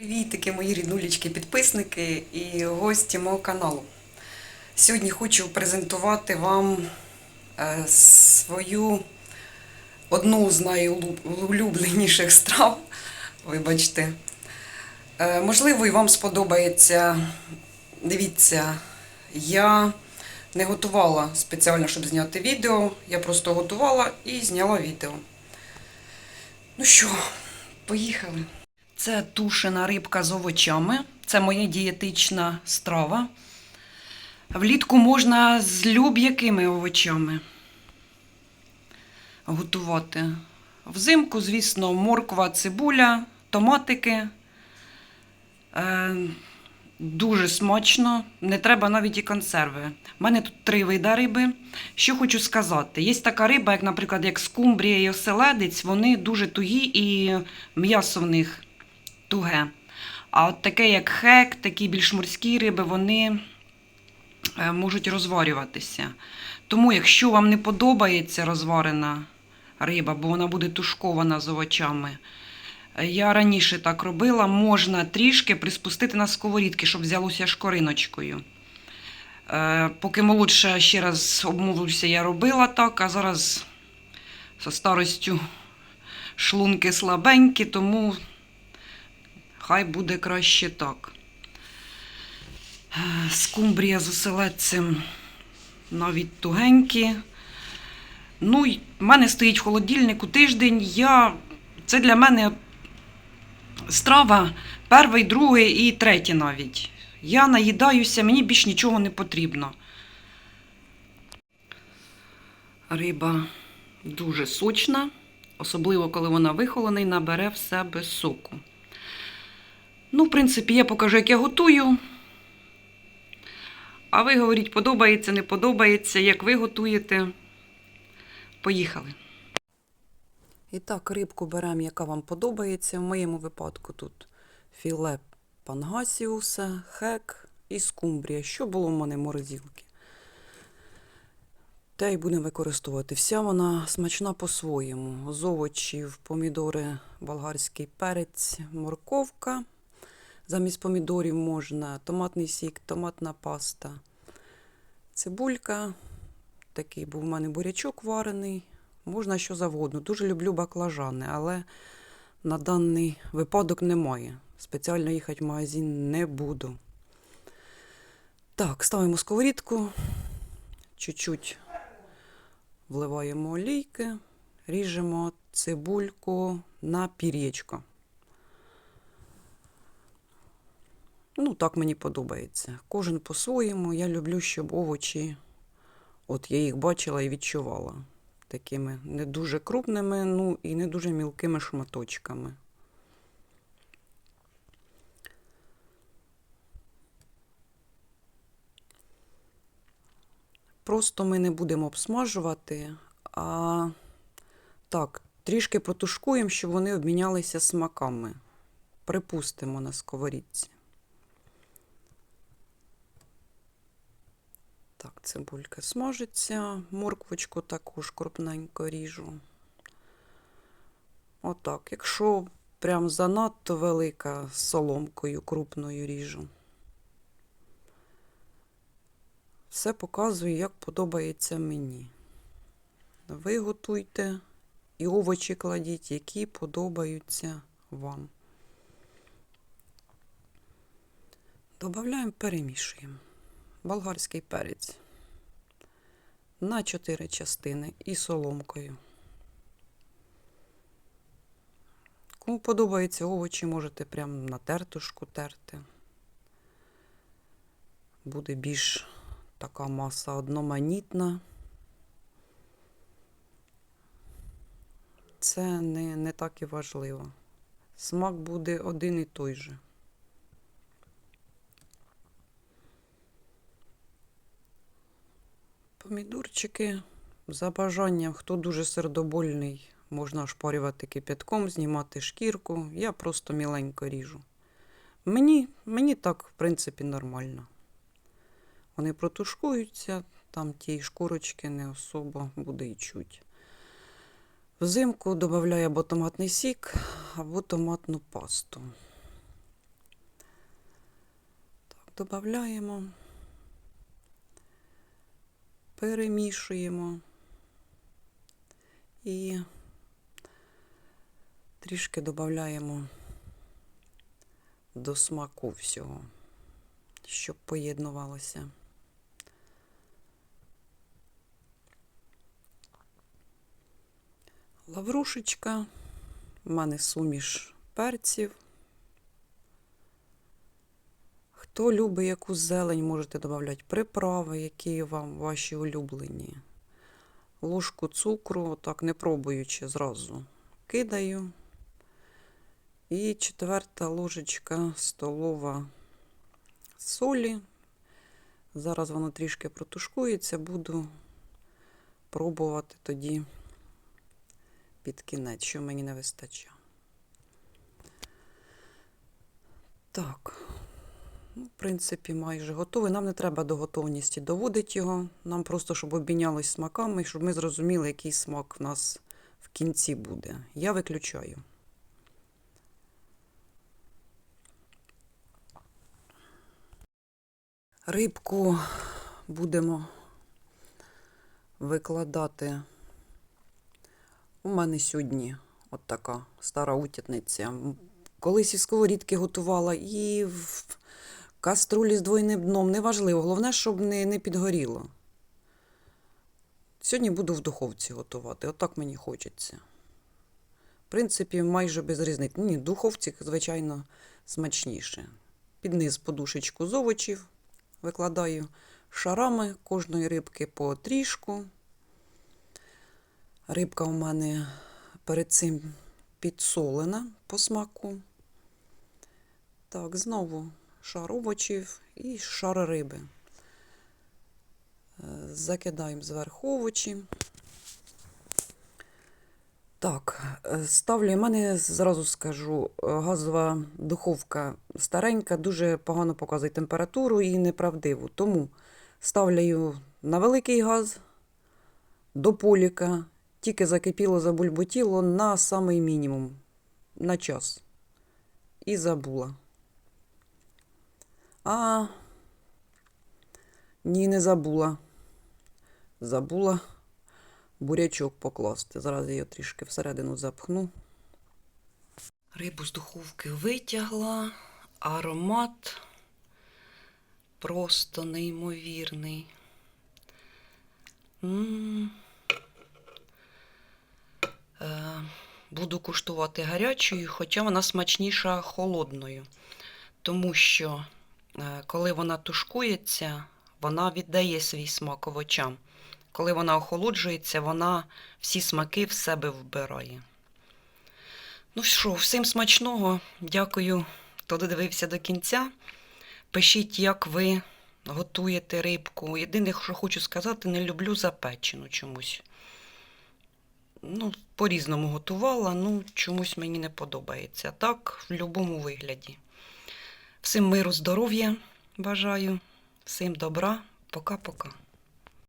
Привітики, мої ріднулічки, підписники і гості мого каналу. Сьогодні хочу презентувати вам е, свою одну з найулюбленіших страв. Вибачте. Е, Можливо, і вам сподобається. Дивіться, я не готувала спеціально, щоб зняти відео. Я просто готувала і зняла відео. Ну що, поїхали. Це тушена рибка з овочами. Це моя дієтична страва. Влітку можна з люб'якими овочами готувати. Взимку, звісно, морква, цибуля, томатики. Е, дуже смачно, не треба навіть і консерви. У мене тут три вида риби. Що хочу сказати, є така риба, як, наприклад, як скумбрія і оселедець, вони дуже тугі і м'ясо в них туге. А от таке, як хек, такі більш морські риби, вони е, можуть розварюватися. Тому, якщо вам не подобається розварена риба, бо вона буде тушкована з овочами, е, я раніше так робила, можна трішки приспустити на сковорідки, щоб взялося шкориночкою. Е, Поки молодша, ще раз обмовлюся, я робила так, а зараз зі старостю шлунки слабенькі, тому хай буде краще так. Скумбрія з оселедцем навіть тугенькі. Ну, в мене стоїть в холодильнику тиждень. Я... Це для мене страва перший, другий і третій навіть. Я наїдаюся, мені більш нічого не потрібно. Риба дуже сочна, особливо коли вона вихолена і набере в себе соку. Ну, в принципі, я покажу, як я готую. А ви говоріть, подобається, не подобається, як ви готуєте. Поїхали. І так, рибку беремо, яка вам подобається. В моєму випадку тут філе пангасіуса, хек і скумбрія. Що було в мене в морозилці? Те й будемо використовувати. Вся вона смачна по-своєму. З овочів, помідори, болгарський перець, морковка. Замість помідорів можна томатний сік, томатна паста, цибулька. Такий був у мене бурячок варений. Можна що завгодно. Дуже люблю баклажани, але на даний випадок немає. Спеціально їхати в магазин не буду. Так, ставимо сковорідку, чуть-чуть вливаємо олійки, ріжемо цибульку на пір'ячко. Ну, так мені подобається. Кожен по-своєму. Я люблю, щоб овочі, от я їх бачила і відчувала. Такими не дуже крупними, ну і не дуже мілкими шматочками. Просто ми не будемо обсмажувати, а так, трішки протушкуємо, щоб вони обмінялися смаками. Припустимо на сковорідці. Так, цибулька смажиться, морквочку також крупненько ріжу. Отак. Якщо прям занадто велика, соломкою крупною ріжу. Все показую, як подобається мені. Ви готуйте і овочі кладіть, які подобаються вам. Добавляємо, перемішуємо болгарський перець на 4 частини і соломкою. Кому подобаються овочі, можете прямо на тертушку терти. Буде більш така маса одноманітна. Це не, не так і важливо. Смак буде один і той же. Помідорчики за бажанням, хто дуже сердобольний, можна ошпарювати кипятком, знімати шкірку. Я просто міленько ріжу. Мені, мені так, в принципі, нормально. Вони протушкуються, там ті шкурочки не особо буде і чуть. Взимку додаю або томатний сік, або томатну пасту. додаємо, перемішуємо і трішки додаємо до смаку всього, щоб поєднувалося. Лаврушечка, в мене суміш перців. Хто любить яку зелень, можете додати приправи, які вам ваші улюблені. Ложку цукру, так не пробуючи зразу, кидаю. І четверта ложечка столова солі. Зараз воно трішки протушкується, буду пробувати тоді під кінець, що мені не вистачає. Так, в принципі, майже готовий. Нам не треба до готовності доводити його. Нам просто, щоб обмінялись смаками, щоб ми зрозуміли, який смак в нас в кінці буде. Я виключаю. Рибку будемо викладати. У мене сьогодні от така стара утятниця. Колись із сковорідки готувала і в каструлі з двойним дном. Неважливо. Головне, щоб не, не підгоріло. Сьогодні буду в духовці готувати. Отак мені хочеться. В принципі, майже без різниці. Ні, духовці, звичайно, смачніше. Під низ подушечку з овочів викладаю шарами кожної рибки по трішку. Рибка у мене перед цим підсолена по смаку. Так, знову шар овочів і шар риби. Е, Закидаємо зверху овочі. Так, е, ставлю, у мене зразу скажу, е, газова духовка старенька, дуже погано показує температуру і неправдиву. Тому ставлю на великий газ до поліка, тільки закипіло, забульботіло на самий мінімум, на час. І забула. А, ні, не забула. Забула бурячок покласти. Зараз я його трішки всередину запхну. Рибу з духовки витягла, аромат просто неймовірний. М. Е, Буду куштувати гарячою, хоча вона смачніша холодною. Тому що, коли вона тушкується, вона віддає свій смак овочам. Коли вона охолоджується, вона всі смаки в себе вбирає. Ну що, всім смачного. Дякую, хто додивився до кінця. Пишіть, як ви готуєте рибку. Єдине, що хочу сказати, не люблю запечену чомусь. Ну, по-різному готувала, ну, чомусь мені не подобається. Так, в будь-якому вигляді. Всім миру, здоров'я бажаю, всім добра. Пока-пока.